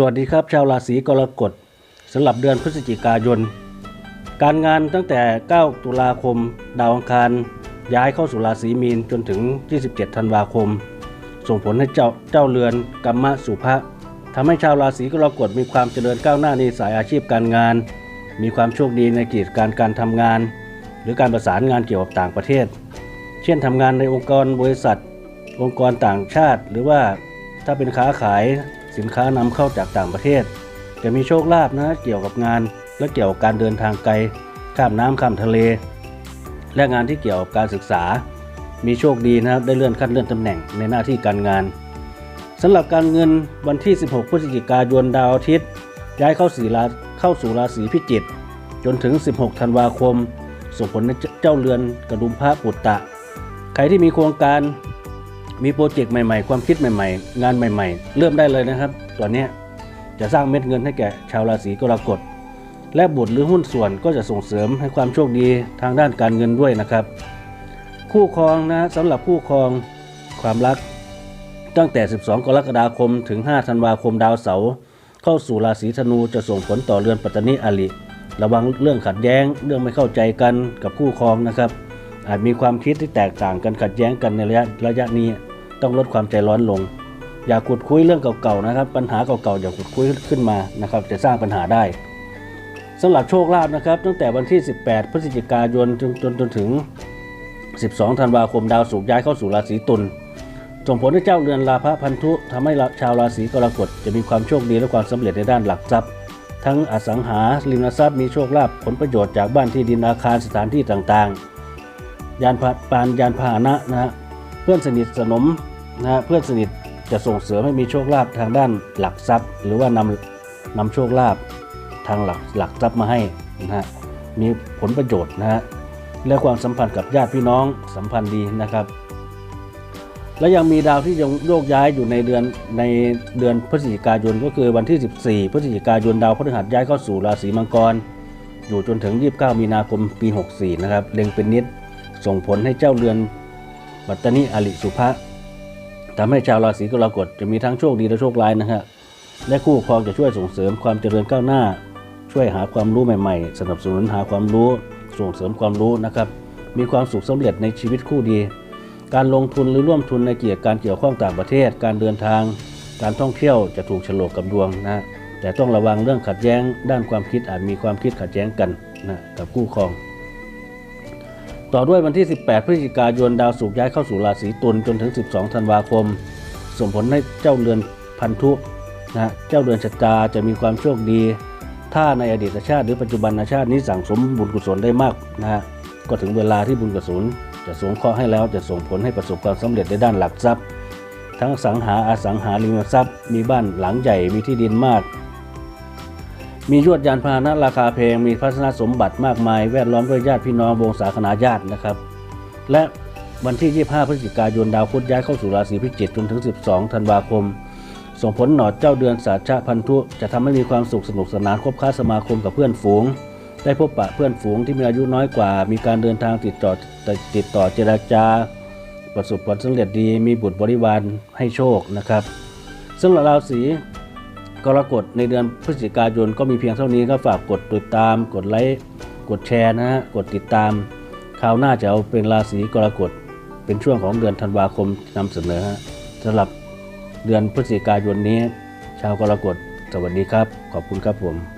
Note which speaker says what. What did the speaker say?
Speaker 1: สวัสดีครับ ชาวราศีกรกฎสำหรับเดือนพฤศจิกายน การงานตั้งแต่ 9 ตุลาคม ดาวอังคาร ย้ายเข้าสู่ราศีมีนจนถึง 27 ธันวาคม ส่งผลให้เจ้าเจ้าเรือนกัมมะสุภะทำให้ชาวราศีกรกฎมีความเจริญก้าวหน้าในสายอาชีพการงาน มีความโชคดีในกิจการการทำงาน หรือการประสานงานเกี่ยวกับต่างประเทศ เช่นทำงานในองค์กรบริษัท องค์กรต่างชาติ หรือว่าถ้าเป็นค้าขาย สินค้านำเข้าจากต่างประเทศ จะมีโชคลาภนะเกี่ยวกับงานและเกี่ยวกับการเดินทางไกลข้ามน้ำข้ามทะเล และงานที่เกี่ยวกับการศึกษา มีโชคดีนะครับได้เลื่อนขั้นเลื่อนตำแหน่งในหน้าที่การงานสำหรับการเงินวันที่ 16 พฤศจิกายนดาวอาทิตย์ ย้ายเข้าสีราเข้าสู่ราศีพิจิกจนถึง 16 ธันวาคม ส่งผลให้เจ้าเรือนกระดุมพระปุตตะ ใครที่มีโครงการ มีโปรเจกต์ใหม่ๆ ความคิดใหม่ๆ งานใหม่ๆ เริ่มได้เลยนะครับ ตอนนี้จะสร้างเม็ดเงินให้แก่ชาวราศีกรกฎ และบุตรหรือหุ้นส่วนก็จะส่งเสริมให้ความโชคดีทางด้านการเงินด้วยนะครับ คู่ครองนะสำหรับคู่ครองความรัก ตั้งแต่ 12 กรกฎาคมถึง 5 ธันวาคมดาวเสาร์เข้าสู่ราศีธนูจะส่งผลต่อเรือนปัตตานีอลิระวังเรื่องขัดแย้ง เรื่องไม่เข้าใจกันกับคู่ครองนะครับ อาจมีความคิดที่แตกต่างกันขัดแย้งกันในระยะระยะนี้ ต้องลดความใจร้อนลง อย่าขุดคุยเรื่องเก่าๆนะครับ ปัญหาเก่าๆอย่าขุดคุยขึ้นมานะครับ จะสร้างปัญหาได้สำหรับโชคลาภนะครับ ตั้งแต่วันที่ 18 พฤศจิกายนจนจนจนถึง 12 ธันวาคมดาวศุกร์ย้ายเข้าสู่ราศีตุลส่งผลให้เจ้าเรือนลาภพันธุทำให้ชาวราศีกรกฎจะมีความโชคดีและความสำเร็จในด้านหลักทรัพย์ทั้งอสังหาริมทรัพย์มีโชคลาภผลประโยชน์จากบ้านที่ดินอาคารสถานที่ต่างๆ ยานพาปานยานพาหนะนะฮะเพื่อนสนิทสนมนะฮะเพื่อนสนิทจะส่งเสริมให้มีโชคลาภทางด้านหลักทรัพย์ หรือว่านำนำโชคลาภทางหลักหลักทรัพย์มาให้นะฮะมีผลประโยชน์นะฮะและความสัมพันธ์กับญาติพี่น้องสัมพันธ์ดีนะครับ และยังมีดาวที่ยังโยกย้ายอยู่ในเดือนในเดือนพฤศจิกายนก็คือวันที่ 14 พฤศจิกายนดาวพฤหัสย้ายเข้าสู่ราศีมังกร อยู่จนถึง 29 มีนาคมปี 64 นะครับเล็งเป็นนิด ส่งผลให้เจ้าเรือนบัตตานิอลิสุภะทำให้ชาวราศีกรกฎจะมีทั้งโชคดีและโชคร้ายนะฮะและคู่ครองจะช่วยส่งเสริมความเจริญก้าวหน้า ช่วยหาความรู้ใหม่ ๆ สนับสนุนหาความรู้ส่งเสริมความรู้นะครับ มีความสุขสำเร็จในชีวิตคู่ดี การลงทุนหรือร่วมทุนในเกี่ยวกับการเกี่ยวข้องต่างประเทศ การเดินทาง การท่องเที่ยวจะถูกฉลกกับดวงนะแต่ต้องระวังเรื่องขัดแย้ง ด้านความคิดอาจมีความคิดขัดแย้งกันนะกับคู่ครอง ต่อด้วยวันที่ 18 พฤศจิกายนดาวศุกร์ย้ายเข้าสู่ราศีตุลจนถึง 12 ธันวาคม ส่งผลให้เจ้าเรือนพันธุนะเจ้าเรือนชะตาจะมีความโชคดี ถ้าในอดีตชาติหรือปัจจุบันชาตินี้สั่งสมบุญกุศลได้มากนะฮะก็ถึงเวลาที่บุญกุศลจะสงเคราะห์ให้แล้วจะส่งผลให้ประสบความสำเร็จในด้านหลักทรัพย์ ทั้งสังหาอสังหาริมทรัพย์ มีบ้านหลังใหญ่มีที่ดินมาก มียวดยานพาหนะราคาแพงมีพัฒนสมบัติมากมาย แวดล้อมด้วยญาติพี่น้องวงศาคณาญาตินะครับ และวันที่ 25 พฤศจิกายนดาวพุธย้ายเข้าสู่ราศีพิจิกจนถึง 12 ธันวาคม ส่งผลหนอดเจ้าเดือนสาชาพันธุจะทำให้มีความสุขสนุกสนานคบค้าสมาคมกับเพื่อนฝูง ได้พบปะเพื่อนฝูงที่มีอายุน้อยกว่า มีการเดินทางติดต่อติดต่อเจรจา ประสบผลสำเร็จดี มีบุตรบริวารให้โชคนะครับสำหรับราศี กรกฎในเดือนพฤศจิกายนก็มีเพียงเท่านี้ก็ฝากกดติดตาม กดไลค์กดแชร์นะฮะกดติดตามคราวหน้าจะเอาเป็นราศีกรกฎเป็นช่วงของเดือนธันวาคมนำเสนอฮะสำหรับเดือนพฤศจิกายนนี้ ชาวกรกฎสวัสดีครับ ขอบคุณครับผม